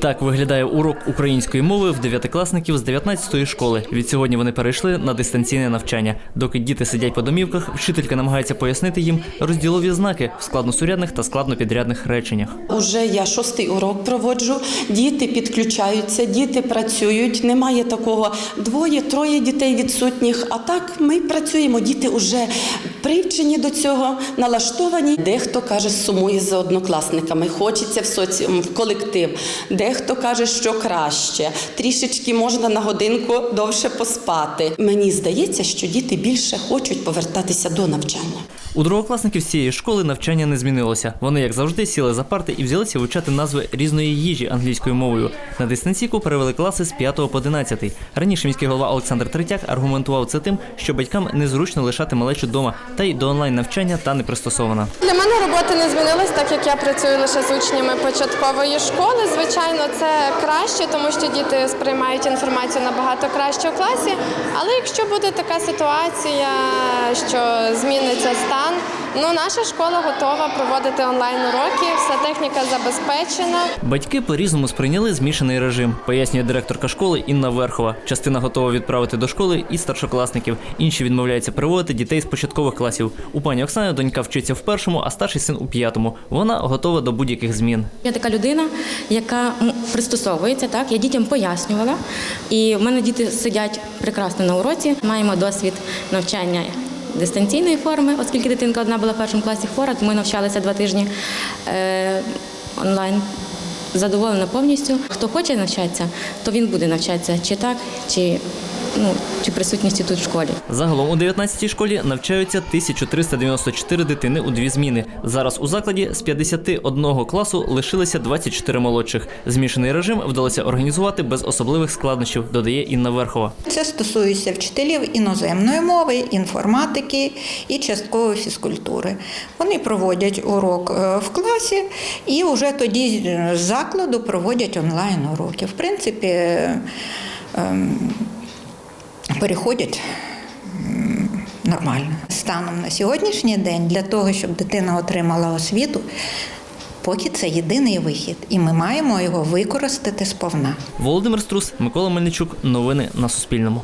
Так виглядає урок української мови в дев'ятикласників з 19-ї школи. Відсьогодні вони перейшли на дистанційне навчання. Доки діти сидять по домівках, вчителька намагається пояснити їм розділові знаки в складносурядних та складнопідрядних реченнях. Уже я шостий урок проводжу. Діти підключаються, діти працюють. Немає такого двоє-троє дітей відсутніх. А так ми працюємо. Діти вже привчені до цього, налаштовані. Дехто каже, сумує за однокласниками, хочеться в соціум, в колектив. Дехто каже, що краще. Трішечки можна на годинку довше поспати. Мені здається, що діти більше хочуть повертатися до навчання. У другокласників цієї школи навчання не змінилося. Вони, як завжди, сіли за парти і взялися вивчати назви різної їжі англійською мовою. На дистанційку перевели класи з 5 по 11. Раніше міський голова Олександр Третяк аргументував це тим, що батькам незручно лишати малечу вдома, та й до онлайн навчання та не пристосована. Для мене робота не змінилась, так як я працюю лише з учнями початкової школи. Звичайно, це краще, тому що діти сприймають інформацію набагато краще у класі. Але якщо буде така ситуація, що зміниться стан, ну наша школа готова проводити онлайн уроки, вся техніка забезпечена. Батьки по-різному сприйняли змішаний режим, пояснює директорка школи Інна Верхова. Частина готова відправити до школи і старшокласників, інші відмовляються приводити дітей з початкових класів. У пані Оксани донька вчиться в першому, а старший син у п'ятому. Вона готова до будь-яких змін. Я така людина, яка пристосовується. Так я дітям пояснювала, і в мене діти сидять прекрасно на уроці. Маємо досвід навчання дистанційної форми, оскільки дитинка одна була в першому класі хвора, тому ми навчалися два тижні е, онлайн. Задоволена повністю. Хто хоче навчатися, то він буде навчатися чи так, чи ну чи присутністю тут в школі. Загалом у 19-й школі навчаються 1394 дитини у дві зміни. Зараз у закладі з 51 класу лишилися 24 молодших. Змішаний режим вдалося організувати без особливих складнощів, додає Інна Верхова. Це стосується вчителів іноземної мови, інформатики і частково фізкультури. Вони проводять урок е, в класі і вже тоді з закладу проводять онлайн уроки. В принципі, е, ем, переходять нормально. Станом на сьогоднішній день для того, щоб дитина отримала освіту. Поки це єдиний вихід, і ми маємо його використати сповна. Володимир Струс, Микола Мельничук. Новини на Суспільному.